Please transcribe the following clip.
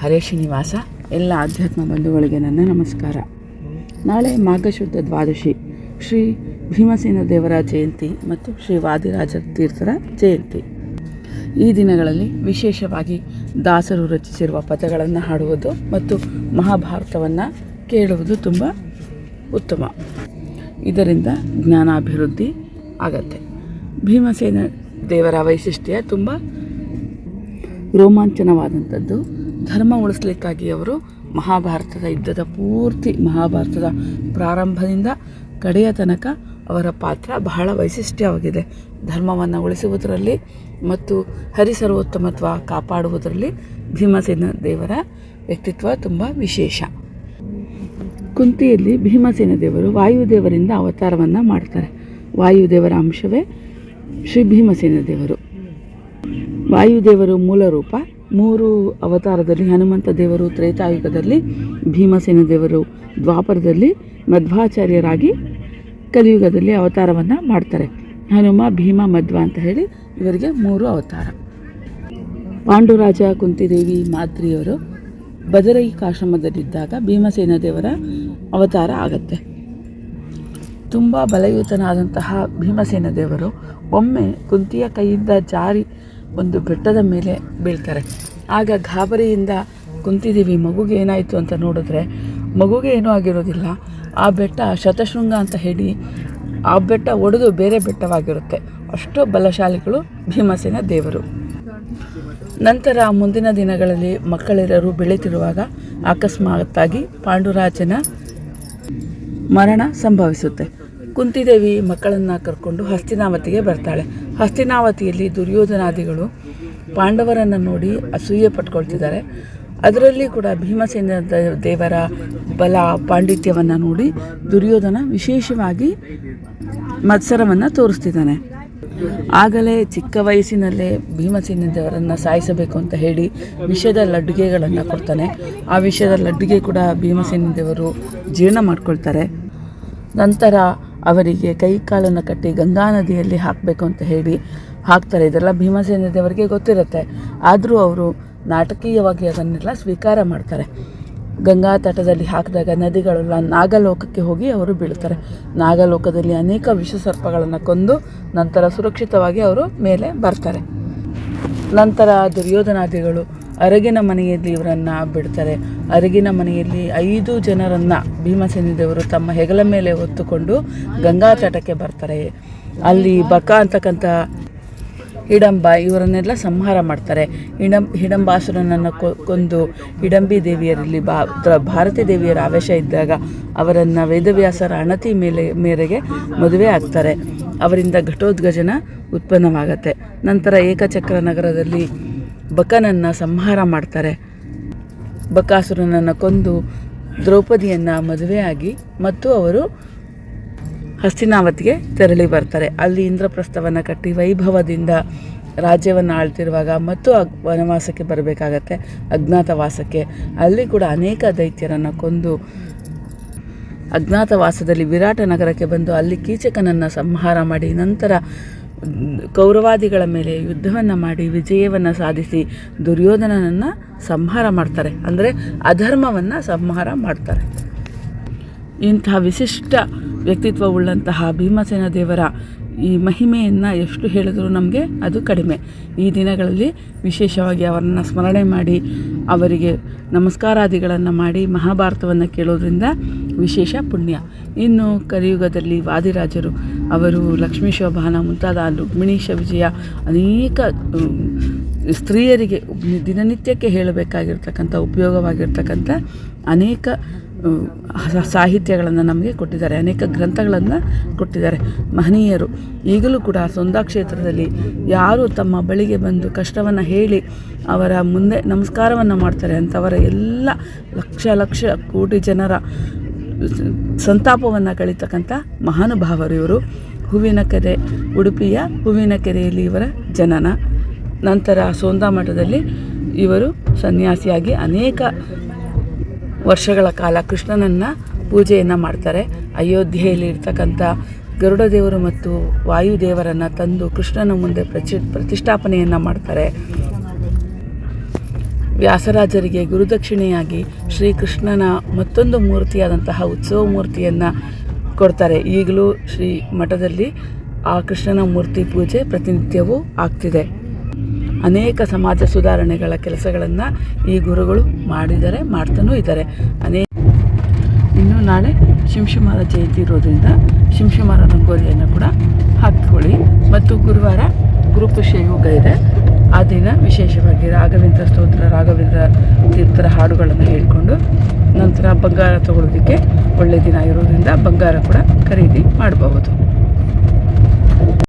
ಹರೇ ಶ್ರೀನಿವಾಸ. ಎಲ್ಲ ಆಧ್ಯಾತ್ಮ ಬಂಧುಗಳಿಗೆ ನನ್ನ ನಮಸ್ಕಾರ. ನಾಳೆ ಮಾಘಶುದ್ಧ ದ್ವಾದಶಿ. ಶ್ರೀ ಭೀಮಸೇನ ದೇವರ ಜಯಂತಿ ಮತ್ತು ಶ್ರೀ ವಾದಿರಾಜ ತೀರ್ಥರ ಜಯಂತಿ. ಈ ದಿನಗಳಲ್ಲಿ ವಿಶೇಷವಾಗಿ ದಾಸರು ರಚಿಸಿರುವ ಪದಗಳನ್ನು ಹಾಡುವುದು ಮತ್ತು ಮಹಾಭಾರತವನ್ನು ಕೇಳುವುದು ತುಂಬ ಉತ್ತಮ. ಇದರಿಂದ ಜ್ಞಾನಾಭಿವೃದ್ಧಿ ಆಗತ್ತೆ. ಭೀಮಸೇನ ದೇವರ ವೈಶಿಷ್ಟ್ಯ ತುಂಬ ರೋಮಾಂಚನವಾದಂಥದ್ದು. ಧರ್ಮ ಉಳಿಸ್ಲಿಕ್ಕಾಗಿ ಅವರು ಮಹಾಭಾರತದ ಯುದ್ಧದ ಪೂರ್ತಿ ಮಹಾಭಾರತದ ಪ್ರಾರಂಭದಿಂದ ಕಡೆಯ ತನಕ ಅವರ ಪಾತ್ರ ಬಹಳ ವೈಶಿಷ್ಟ್ಯವಾಗಿದೆ. ಧರ್ಮವನ್ನು ಉಳಿಸುವುದರಲ್ಲಿ ಮತ್ತು ಹರಿಸರ್ವೋತ್ತಮತ್ವ ಕಾಪಾಡುವುದರಲ್ಲಿ ಭೀಮಸೇನ ದೇವರ ವ್ಯಕ್ತಿತ್ವ ತುಂಬ ವಿಶೇಷ. ಕುಂತಿಯಲ್ಲಿ ಭೀಮಸೇನ ದೇವರು ವಾಯುದೇವರಿಂದ ಅವತಾರವನ್ನು ಮಾಡ್ತಾರೆ. ವಾಯುದೇವರ ಅಂಶವೇ ಶ್ರೀ ಭೀಮಸೇನ ದೇವರು. ವಾಯುದೇವರು ಮೂಲ ರೂಪ ಮೂರು ಅವತಾರದಲ್ಲಿ ಹನುಮಂತ ದೇವರು ತ್ರೇತಾಯುಗದಲ್ಲಿ ಭೀಮಸೇನ ದೇವರು ದ್ವಾಪರದಲ್ಲಿ ಮಧ್ವಾಚಾರ್ಯರಾಗಿ ಕಲಿಯುಗದಲ್ಲಿ ಅವತಾರವನ್ನು ಮಾಡ್ತಾರೆ. ಹನುಮ, ಭೀಮ, ಮಧ್ವ ಅಂತ ಹೇಳಿ ಇವರಿಗೆ ಮೂರು ಅವತಾರ. ಪಾಂಡುರಾಜ, ಕುಂತಿದೇವಿ, ಮಾದ್ರಿಯವರು ಬದರೈಕಾಶ್ರಮದಲ್ಲಿದ್ದಾಗ ಭೀಮಸೇನ ದೇವರ ಅವತಾರ ಆಗತ್ತೆ. ತುಂಬ ಬಲಯುತನಾದಂತಹ ಭೀಮಸೇನ ದೇವರು ಒಮ್ಮೆ ಕುಂತಿಯ ಕೈಯಿಂದ ಜಾರಿ ಒಂದು ಬೆಟ್ಟದ ಮೇಲೆ ಬೀಳ್ತಾರೆ. ಆಗ ಗಾಬರಿಯಿಂದ ಕುಂತಿದ್ದೀವಿ, ಮಗುಗೆ ಏನಾಯಿತು ಅಂತ ನೋಡಿದ್ರೆ ಮಗುಗೆ ಏನೂ ಆಗಿರೋದಿಲ್ಲ. ಆ ಬೆಟ್ಟ ಶತಶೃಂಗ ಅಂತ ಹೇಳಿ ಆ ಬೆಟ್ಟ ಒಡೆದು ಬೇರೆ ಬೆಟ್ಟವಾಗಿರುತ್ತೆ. ಅಷ್ಟು ಬಲಶಾಲಿಗಳು ಭೀಮಸೇನ ದೇವರು. ನಂತರ ಮುಂದಿನ ದಿನಗಳಲ್ಲಿ ಮಕ್ಕಳೆಲ್ಲರೂ ಬೆಳೀತಿರುವಾಗ ಅಕಸ್ಮಾತ್ತಾಗಿ ಪಾಂಡುರಾಜನ ಮರಣ ಸಂಭವಿಸುತ್ತೆ. ಕುಂತಿದೇವಿ ಮಕ್ಕಳನ್ನು ಕರ್ಕೊಂಡು ಹಸ್ತಿನಾವತಿಗೆ ಬರ್ತಾಳೆ. ಹಸ್ತಿನಾವತಿಯಲ್ಲಿ ದುರ್ಯೋಧನಾದಿಗಳು ಪಾಂಡವರನ್ನು ನೋಡಿ ಅಸೂಯೆ ಪಟ್ಕೊಳ್ತಿದ್ದಾರೆ. ಅದರಲ್ಲಿ ಕೂಡ ಭೀಮಸೇನ ದೇವರ ಬಲ ಪಾಂಡಿತ್ಯವನ್ನು ನೋಡಿ ದುರ್ಯೋಧನ ವಿಶೇಷವಾಗಿ ಮತ್ಸರವನ್ನು ತೋರಿಸ್ತಿದ್ದಾನೆ. ಆಗಲೇ ಚಿಕ್ಕ ವಯಸ್ಸಿನಲ್ಲೇ ಭೀಮಸೇನ ದೇವರನ್ನು ಸಾಯಿಸಬೇಕು ಅಂತ ಹೇಳಿ ವಿಷದ ಲಡ್ಡುಗೆಗಳನ್ನು ಕೊಡ್ತಾನೆ. ಆ ವಿಷದ ಲಡ್ಡುಗೆ ಕೂಡ ಭೀಮಸೇನ ದೇವರು ಜೀರ್ಣ ಮಾಡ್ಕೊಳ್ತಾರೆ. ನಂತರ ಅವರಿಗೆ ಕೈ ಕಾಲನ್ನು ಕಟ್ಟಿ ಗಂಗಾ ನದಿಯಲ್ಲಿ ಹಾಕಬೇಕು ಅಂತ ಹೇಳಿ ಹಾಕ್ತಾರೆ. ಇದೆಲ್ಲ ಭೀಮಸೇನ ದೇವರಿಗೆ ಗೊತ್ತಿರುತ್ತೆ. ಆದರೂ ಅವರು ನಾಟಕೀಯವಾಗಿ ಅದನ್ನೆಲ್ಲ ಸ್ವೀಕಾರ ಮಾಡ್ತಾರೆ. ಗಂಗಾ ತಟದಲ್ಲಿ ಹಾಕಿದಾಗ ನದಿಗಳೆಲ್ಲ ನಾಗಲೋಕಕ್ಕೆ ಹೋಗಿ ಅವರು ಬೀಳ್ತಾರೆ. ನಾಗಲೋಕದಲ್ಲಿ ಅನೇಕ ವಿಷ ಸರ್ಪಗಳನ್ನು ಕೊಂದು ನಂತರ ಸುರಕ್ಷಿತವಾಗಿ ಅವರು ಮೇಲೆ ಬರ್ತಾರೆ. ನಂತರ ದುರ್ಯೋಧನಾದಿಗಳು ಅರಗಿನ ಮನೆಯಲ್ಲಿ ಇವರನ್ನು ಬಿಡ್ತಾರೆ. ಅರಗಿನ ಮನೆಯಲ್ಲಿ ಐದು ಜನರನ್ನು ಭೀಮಸೇನಿದೇವರು ತಮ್ಮ ಹೆಗಲ ಮೇಲೆ ಹೊತ್ತುಕೊಂಡು ಗಂಗಾ ತಟಕ್ಕೆ ಬರ್ತಾರೆ. ಅಲ್ಲಿ ಬಕ ಅಂತಕ್ಕಂಥ ಹಿಡಂಬ ಇವರನ್ನೆಲ್ಲ ಸಂಹಾರ ಮಾಡ್ತಾರೆ. ಹಿಡಂ, ಹಿಡಂಬಾಸುರನನ್ನು ಕೊಂದು ಹಿಡಂಬಿ ದೇವಿಯರಲ್ಲಿ ಬಾ ಭಾರತಿ ದೇವಿಯರ ಆವೇಶ ಇದ್ದಾಗ ಅವರನ್ನು ವೇದವ್ಯಾಸರ ಅಣತಿ ಮೇಲೆ, ಮೇರೆಗೆ ಮದುವೆ ಆಗ್ತಾರೆ. ಅವರಿಂದ ಘಟೋದ್ಗಜನ ಉತ್ಪನ್ನವಾಗತ್ತೆ. ನಂತರ ಏಕಚಕ್ರ ನಗರದಲ್ಲಿ ಬಕನನ್ನು ಸಂಹಾರ ಮಾಡ್ತಾರೆ. ಬಕಾಸುರನನ್ನು ಕೊಂದು ದ್ರೌಪದಿಯನ್ನು ಮದುವೆಯಾಗಿ ಮತ್ತು ಅವರು ಹಸ್ತಿನಾವತಿಗೆ ತೆರಳಿ ಬರ್ತಾರೆ. ಅಲ್ಲಿ ಇಂದ್ರಪ್ರಸ್ಥವನ್ನು ಕಟ್ಟಿ ವೈಭವದಿಂದ ರಾಜ್ಯವನ್ನು ಆಳ್ತಿರುವಾಗ ಮತ್ತು ಅಗ್ ವನವಾಸಕ್ಕೆ ಬರಬೇಕಾಗತ್ತೆ, ಅಜ್ಞಾತವಾಸಕ್ಕೆ. ಅಲ್ಲಿ ಕೂಡ ಅನೇಕ ದೈತ್ಯರನ್ನು ಕೊಂದು ಅಜ್ಞಾತವಾಸದಲ್ಲಿ ವಿರಾಟ ನಗರಕ್ಕೆ ಬಂದು ಅಲ್ಲಿ ಕೀಚಕನನ್ನು ಸಂಹಾರ ಮಾಡಿ ನಂತರ ಕೌರವಾದಿಗಳ ಮೇಲೆ ಯುದ್ಧವನ್ನು ಮಾಡಿ ವಿಜಯವನ್ನು ಸಾಧಿಸಿ ದುರ್ಯೋಧನನನ್ನು ಸಂಹಾರ ಮಾಡ್ತಾರೆ. ಅಂದರೆ ಅಧರ್ಮವನ್ನು ಸಂಹಾರ ಮಾಡ್ತಾರೆ. ಇಂತಹ ವಿಶಿಷ್ಟ ವ್ಯಕ್ತಿತ್ವವುಳ್ಳಂತಹ ಭೀಮಸೇನ ದೇವರ ಈ ಮಹಿಮೆಯನ್ನು ಎಷ್ಟು ಹೇಳಿದರೂ ನಮಗೆ ಅದು ಕಡಿಮೆ. ಈ ದಿನಗಳಲ್ಲಿ ವಿಶೇಷವಾಗಿ ಅವರನ್ನು ಸ್ಮರಣೆ ಮಾಡಿ ಅವರಿಗೆ ನಮಸ್ಕಾರಾದಿಗಳನ್ನು ಮಾಡಿ ಮಹಾಭಾರತವನ್ನು ಕೇಳೋದ್ರಿಂದ ವಿಶೇಷ ಪುಣ್ಯ. ಇನ್ನು ಕಲಿಯುಗದಲ್ಲಿ ವಾದಿರಾಜರು, ಅವರು ಲಕ್ಷ್ಮೀ ಶೋಭಾನ, ಮುಂತಾದ ರುಕ್ಮಿಣೀಶ ವಿಜಯ ಅನೇಕ ಸ್ತ್ರೀಯರಿಗೆ ದಿನನಿತ್ಯಕ್ಕೆ ಹೇಳಬೇಕಾಗಿರ್ತಕ್ಕಂಥ, ಉಪಯೋಗವಾಗಿರ್ತಕ್ಕಂಥ ಅನೇಕ ಸಾಹಿತ್ಯಗಳನ್ನು ನಮಗೆ ಕೊಟ್ಟಿದ್ದಾರೆ, ಅನೇಕ ಗ್ರಂಥಗಳನ್ನು ಕೊಟ್ಟಿದ್ದಾರೆ. ಮಹನೀಯರು ಈಗಲೂ ಕೂಡ ಸೊಂದಾ ಕ್ಷೇತ್ರದಲ್ಲಿ ಯಾರು ತಮ್ಮ ಬಳಿಗೆ ಬಂದು ಕಷ್ಟವನ್ನು ಹೇಳಿ ಅವರ ಮುಂದೆ ನಮಸ್ಕಾರವನ್ನು ಮಾಡ್ತಾರೆ ಅಂಥವರ ಎಲ್ಲ ಲಕ್ಷ ಲಕ್ಷ ಕೋಟಿ ಜನರ ಸಂತಾಪವನ್ನು ಕಳೀತಕ್ಕಂಥ ಮಹಾನುಭಾವರು ಇವರು. ಹೂವಿನ ಕೆರೆ, ಉಡುಪಿಯ ಹೂವಿನ ಕೆರೆಯಲ್ಲಿ ಇವರ ಜನನ. ನಂತರ ಸೋಂದಾ ಮಠದಲ್ಲಿ ಇವರು ಸನ್ಯಾಸಿಯಾಗಿ ಅನೇಕ ವರ್ಷಗಳ ಕಾಲ ಕೃಷ್ಣನನ್ನು ಪೂಜೆಯನ್ನು ಮಾಡ್ತಾರೆ. ಅಯೋಧ್ಯೆಯಲ್ಲಿ ಇರ್ತಕ್ಕಂಥ ಗರುಡ ದೇವರು ಮತ್ತು ವಾಯುದೇವರನ್ನು ತಂದು ಕೃಷ್ಣನ ಮುಂದೆ ಪ್ರಚಿ, ಪ್ರತಿಷ್ಠಾಪನೆಯನ್ನು ಮಾಡ್ತಾರೆ. ವ್ಯಾಸರಾಜರಿಗೆ ಗುರುದಕ್ಷಿಣೆಯಾಗಿ ಶ್ರೀಕೃಷ್ಣನ ಮತ್ತೊಂದು ಮೂರ್ತಿಯಾದಂತಹ ಉತ್ಸವ ಮೂರ್ತಿಯನ್ನು ಕೊಡ್ತಾರೆ. ಈಗಲೂ ಶ್ರೀ ಮಠದಲ್ಲಿ ಆ ಕೃಷ್ಣನ ಮೂರ್ತಿ ಪೂಜೆ ಪ್ರತಿನಿತ್ಯವೂ ಆಗ್ತಿದೆ. ಅನೇಕ ಸಮಾಜ ಸುಧಾರಣೆಗಳ ಕೆಲಸಗಳನ್ನು ಈ ಗುರುಗಳು ಮಾಡಿದರೆ ಮಾಡ್ತಾನೂ ಇದ್ದಾರೆ. ಅನೇಕ ಇನ್ನು ನಾಳೆ ಶಿಂಶುಮಾರ ಜಯಂತಿ ಇರೋದ್ರಿಂದ ಶಿಂಶುಮಾರ ರಂಗೋಲಿಯನ್ನು ಕೂಡ ಹಾಕಿಕೊಳ್ಳಿ. ಮತ್ತು ಗುರುವಾರ ಗುರುಪುಷ್ಯ ಯೋಗ ಇದೆ. ಆ ದಿನ ವಿಶೇಷವಾಗಿ ರಾಘವೇಂದ್ರ ಸ್ತೋತ್ರ, ರಾಘವೇಂದ್ರ ತೀರ್ಥರ ಹಾಡುಗಳನ್ನು ಹೇಳಿಕೊಂಡು ನಂತರ ಬಂಗಾರ ತಗೊಳ್ಳೋದಕ್ಕೆ ಒಳ್ಳೆಯ ದಿನ ಇರೋದ್ರಿಂದ ಬಂಗಾರ ಕೂಡ ಖರೀದಿ ಮಾಡಬಹುದು